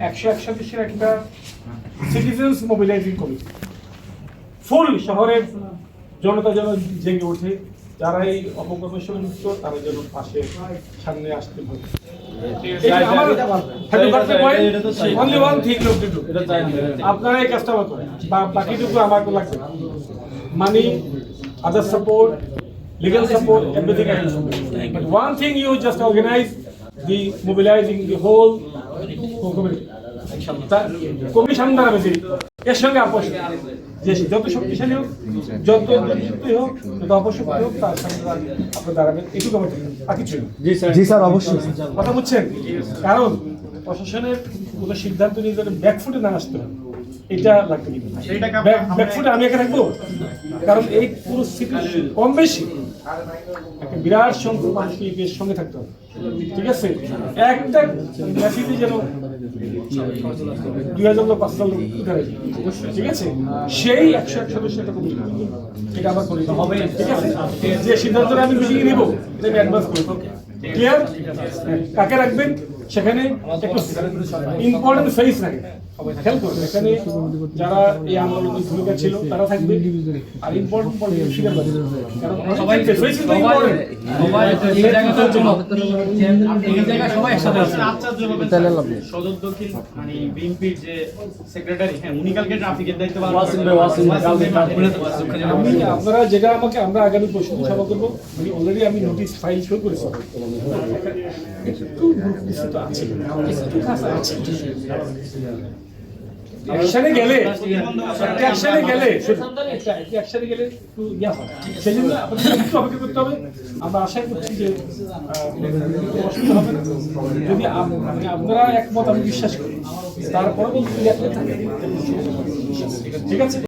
একশো এক সদস্যের একটা মোবিলাইজিং ফুল জনতা যেন জেগে ওঠে যারা এই অপকর্মের সঙ্গে যুক্ত তারা যেন পাশে সামনে আসতে পারে. আপনারা এই কাজটা আমার করেন বা বাকিটুকু আমার লাগবে money other support legal support, everything I will support. But one thing you just organize the mobilizing the whole community. Commission দাঁড়াবে যে এর সঙ্গে আপোষ যে যত শক্তিশালী হোক যত দুর্নীতি হোক যত অপশক্তি হোক তার সঙ্গে আপনার দাঁড়াবেন এটুকু আমার আর কিছু জি স্যার। অবশ্যই। কথা বুঝছেন? কারণ প্রশাসনের কোনো সিদ্ধান্ত নিয়ে যেন ব্যাকফুটে না আসতে হয় এটা লাগবে ব্যাকফুটে আমি একা রাখব কারণ এই পুরো কম বেশি একটা বিরাট সংখ্যক মানুষকে এই দেশের সঙ্গে থাকতে হবে। ঠিক আছে? একটা মেসেজে যেন দুই হাজার লোক পাঁচ হাজার লোক ঠিক আছে? সেই একশো এক সদস্য একটা কমিটি। এটা আমার করে হবে। ঠিক আছে? যে সিদ্ধান্তটা আমি মিটিংয়ে নিব, এটা আমি অ্যাডভান্স করব ক্লিয়ার কাকে রাখবেন? সেখানে ইম্পর্টেন্ট ফেস রাখেন খেয়াল করবেন এখানে যারা এই আন্দোলনের ভূমিকা ছিল তারা থাকবে। আর ইম্পর্টেন্ট পলিটিক্যাল ফিগার কারণ সবাই ফেস ইজ ইম্পর্টেন্ট এই জায়গাটার জন্য এই জায়গায় সবাই একসাথে আছে। আচার্য হবেন সদর দক্ষিণ মানে বিএনপির যে সেক্রেটারি হ্যাঁ উনি কালকে ট্রাফিকের দায়িত্ব ওয়াসিম ভাই, ওয়াসিম কালকে আপনারা যেটা আমাকে আমরা আগামী প্রশ্ন সভা করব। আমি অলরেডি আমি নোটিশ ফাইল শুরু করেছি। একটু তো আছে গেলে গেলে গেলে একটু ইয়া সেই জন্য আপনাদের একটু অপেক্ষা করতে হবে। আমরা করছি যে যদি মানে আপনারা একমত, আমি বিশ্বাস করি। তারপরে ঠিক আছে?